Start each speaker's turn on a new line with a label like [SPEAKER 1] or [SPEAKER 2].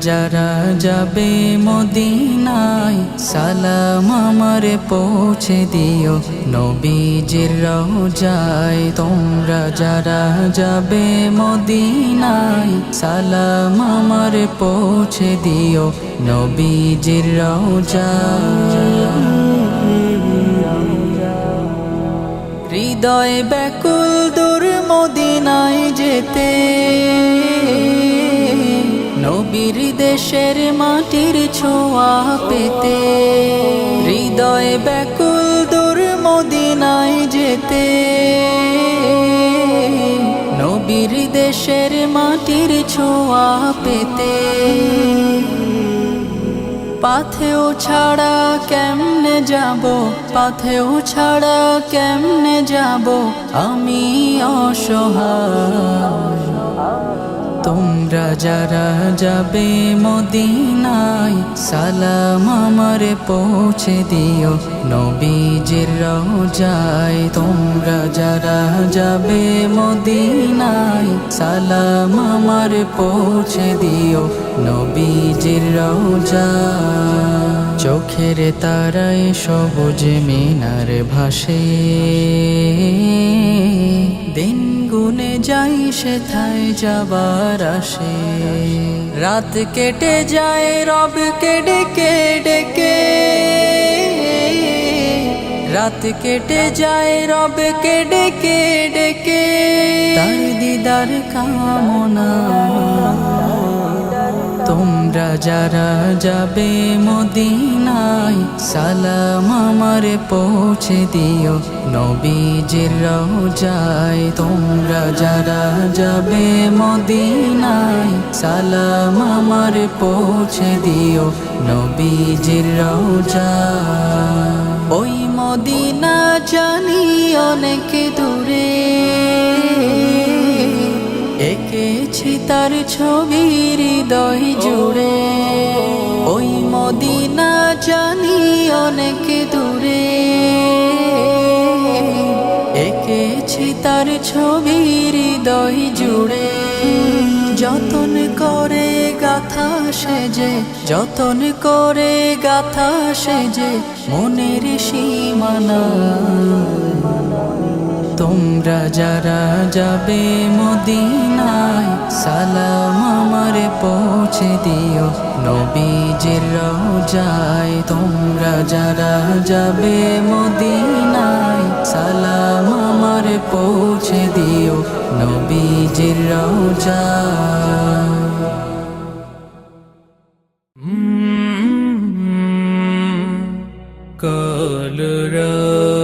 [SPEAKER 1] যারা যাবে মদিনায়, সালাম আমার পৌঁছে দিও। নবীজির রোজায় তোমরা যারা যাবে মদিনায়, সালাম আমার পৌঁছে দিও। নবীজির রোজায় হৃদয় ব্যাকুল দূর মদিনায় যেতে। নবীর দেশের মাটির ছোঁয়া পেতে। হৃদয় ব্যাকুল দূর মদিনায় যেতে। নবীর দেশের মাটির ছোঁয়া পেতে। পাথেও ছাড়া কেমনে যাব, পাথেও ছাড়া কেমনে যাব? আমি অসহায়। তোমরা যারা যাবে মদিনায়, সালাম আমার পৌঁছে দিও। নবীজির রওজায় তোমরা যারা যাবে মদিনায়, সালাম আমার পৌঁছে দিও। নবীজির রওজায় চোখের তারায় সবুজ মিনার ভাসে। দিন গুনে যাই সেথায় যাবার আসে। রাত কেটে যায় রব রবকে ডেকে ডেকে। রাত কেটে যায় রবকে ডেকে ডেকে। তার দিদার কামনা। তোমরা যারা যাবে মদিনায় সালাম আমার পৌঁছে দিও। নবীজির রওজায় তোমরা যারা যাবে মদিনায় সালাম আমার পৌঁছে দিও। নবীজির রওজায় ওই মদিনা জানি অনেক দূরে। এঁকেছি তার ছবি হৃদয় জুড়ে। ওই মদিনা জানি অনেক দূরে। এঁকেছি তার ছবি হৃদয় জুড়ে। যতন করে গাথা সেজে, যতন করে গাথা সেজে মনের সীমানা। তোমরা যারা যাবে মদিনায়, সালাম আমার পৌঁছে দিও। নবীজির রওজায় তোমরা যারা যাবে মদিনায়, সালাম আমার পৌঁছে দিও। নবীজির রওজায়। কলরা